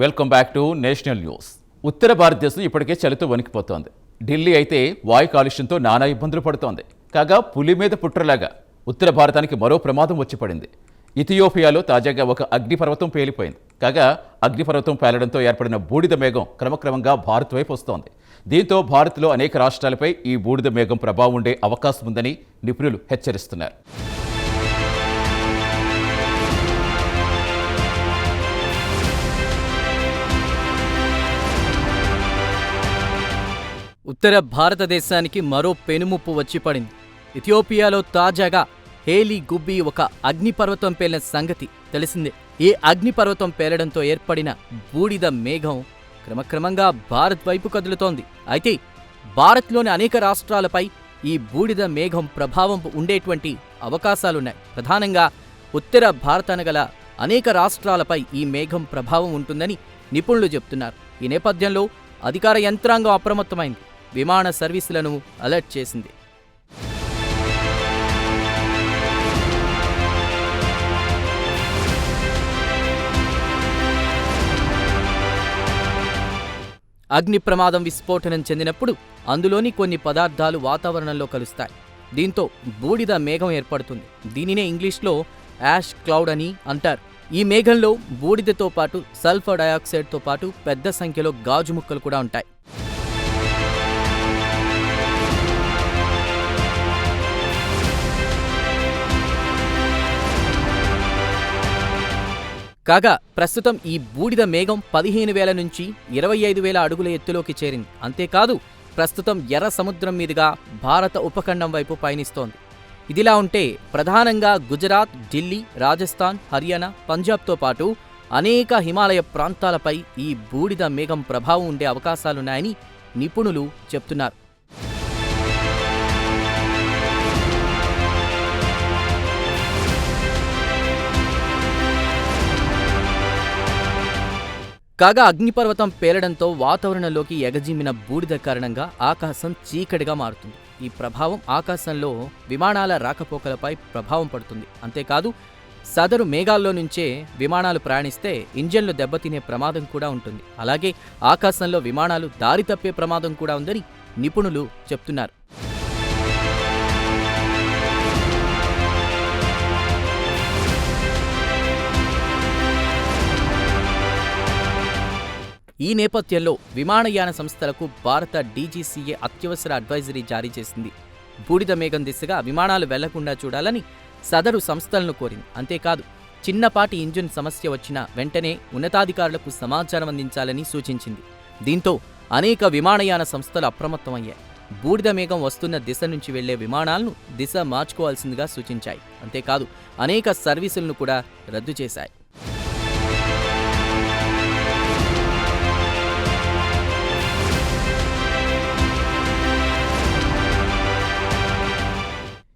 Welcome back to national news ఉత్తర భారతదేశం ఇప్పటికే చలితో వణికిపోతోంది. ఢిల్లీ అయితే వాయు కాలుష్యంతో నానా ఇబ్బందులు పడుతోంది. కాగా పులి మీద పుట్రలాగా ఉత్తర భారతానికి మరో ప్రమాదం వచ్చి పడింది. ఇథియోపియాలో తాజాగా ఒక అగ్నిపర్వతం పేలిపోయింది. కాగా అగ్నిపర్వతం పేలడంతో ఏర్పడిన బూడిద మేఘం క్రమక్రమంగా భారత్ వైపు వస్తోంది. దీంతో భారత్లో అనేక రాష్ట్రాలపై ఈ బూడిద మేఘం ప్రభావం ఉండే అవకాశం ఉందని నిపుణులు హెచ్చరిస్తున్నారు. ఉత్తర భారతదేశానికి మరో పెనుముప్పు వచ్చి పడింది. ఇథియోపియాలో తాజాగా హేలీ గుబ్బి ఒక అగ్నిపర్వతం పేలిన సంగతి తెలిసిందే. ఈ అగ్నిపర్వతం పేలడంతో ఏర్పడిన బూడిద మేఘం క్రమక్రమంగా భారత్ వైపు కదులుతోంది. అయితే భారత్లోని అనేక రాష్ట్రాలపై ఈ బూడిద మేఘం ప్రభావం ఉండేటువంటి అవకాశాలున్నాయి. ప్రధానంగా ఉత్తర భారతాన గల అనేక రాష్ట్రాలపై ఈ మేఘం ప్రభావం ఉంటుందని నిపుణులు చెప్తున్నారు. ఈ నేపథ్యంలో అధికార యంత్రాంగం అప్రమత్తమైంది. విమాన సర్వీసులను అలర్ట్ చేసింది. అగ్ని ప్రమాదం విస్ఫోటనం చెందినప్పుడు అందులోని కొన్ని పదార్థాలు వాతావరణంలో కలుస్తాయి. దీంతో బూడిద మేఘం ఏర్పడుతుంది. దీనినే ఇంగ్లీష్లో యాష్ క్లౌడ్ అని అంటారు. ఈ మేఘంలో బూడిదతో పాటు సల్ఫర్ డయాక్సైడ్తో పాటు పెద్ద సంఖ్యలో గాజు ముక్కలు కూడా ఉంటాయి. కాగా ప్రస్తుతం ఈ బూడిద మేఘం పదిహేను వేల నుంచి ఇరవై ఐదు వేల అడుగుల ఎత్తులోకి చేరింది. అంతేకాదు ప్రస్తుతం ఎర్ర సముద్రం మీదుగా భారత ఉపఖండం వైపు పయనిస్తోంది. ఇదిలా ఉంటే ప్రధానంగా గుజరాత్ ఢిల్లీ రాజస్థాన్ హర్యానా పంజాబ్తో పాటు అనేక హిమాలయ ప్రాంతాలపై ఈ బూడిద మేఘం ప్రభావం ఉండే అవకాశాలున్నాయని నిపుణులు చెప్తున్నారు. కాగా అగ్నిపర్వతం పేలడంతో వాతావరణంలోకి ఎగజిమ్మిన బూడిద కారణంగా ఆకాశం చీకటిగా మారుతుంది. ఈ ప్రభావం ఆకాశంలో విమానాల రాకపోకలపై ప్రభావం పడుతుంది. అంతేకాదు సదరు మేఘాల్లో నుంచే విమానాలు ప్రయాణిస్తే ఇంజన్లు దెబ్బతినే ప్రమాదం కూడా ఉంటుంది. అలాగే ఆకాశంలో విమానాలు దారి తప్పే ప్రమాదం కూడా ఉందని నిపుణులు చెప్తున్నారు. ఈ నేపథ్యంలో విమానయాన సంస్థలకు భారత డీజీసీఏ అత్యవసర అడ్వైజరీ జారీ చేసింది. బూడిద మేఘం దిశగా విమానాలు వెళ్ళకుండా చూడాలని సదరు సంస్థలను కోరింది. అంతేకాదు చిన్నపాటి ఇంజిన్ సమస్య వచ్చినా వెంటనే ఉన్నతాధికారులకు సమాచారం అందించాలని సూచించింది. దీంతో అనేక విమానయాన సంస్థలు అప్రమత్తమయ్యాయి. బూడిద మేఘం వస్తున్న దిశ నుంచి వెళ్ళే విమానాలను దిశ మార్చుకోవాల్సిందిగా సూచించాయి. అంతేకాదు అనేక సర్వీసులను కూడా రద్దు చేశాయి.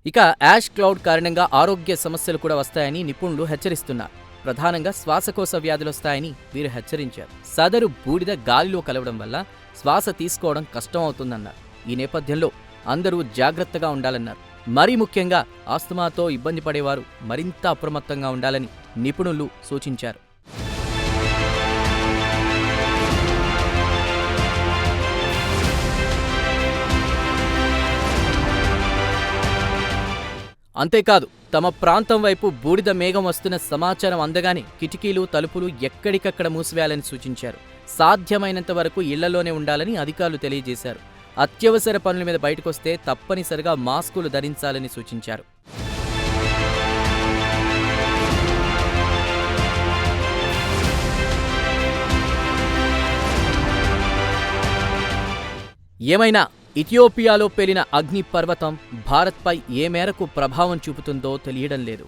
ఇక యాష్ క్లౌడ్ కారణంగా ఆరోగ్య సమస్యలు కూడా వస్తాయని నిపుణులు హెచ్చరిస్తున్నారు. ప్రధానంగా శ్వాసకోశ వ్యాధులు వస్తాయని వీరు హెచ్చరించారు. సదరు బూడిద గాలిలో కలవడం వల్ల శ్వాస తీసుకోవడం కష్టం అవుతుందన్నారు. ఈ నేపథ్యంలో అందరూ జాగ్రత్తగా ఉండాలన్నారు. మరీ ముఖ్యంగా ఆస్తమాతో ఇబ్బంది పడేవారు మరింత అప్రమత్తంగా ఉండాలని నిపుణులు సూచించారు. అంతేకాదు తమ ప్రాంతం వైపు బూడిద మేఘం వస్తున్న సమాచారం అందగానే కిటికీలు తలుపులు ఎక్కడికక్కడ మూసివేయాలని సూచించారు. సాధ్యమైనంత వరకు ఇళ్ళలోనే ఉండాలని అధికారులు తెలియజేశారు. అత్యవసర పనుల మీద బయటకొస్తే తప్పనిసరిగా మాస్కులు ధరించాలని సూచించారు. ఏమైనా ఇథియోపియాలో పేలిన అగ్ని పర్వతం భారత్పై ఏ మేరకు ప్రభావం చూపుతుందో తెలియడం లేదు.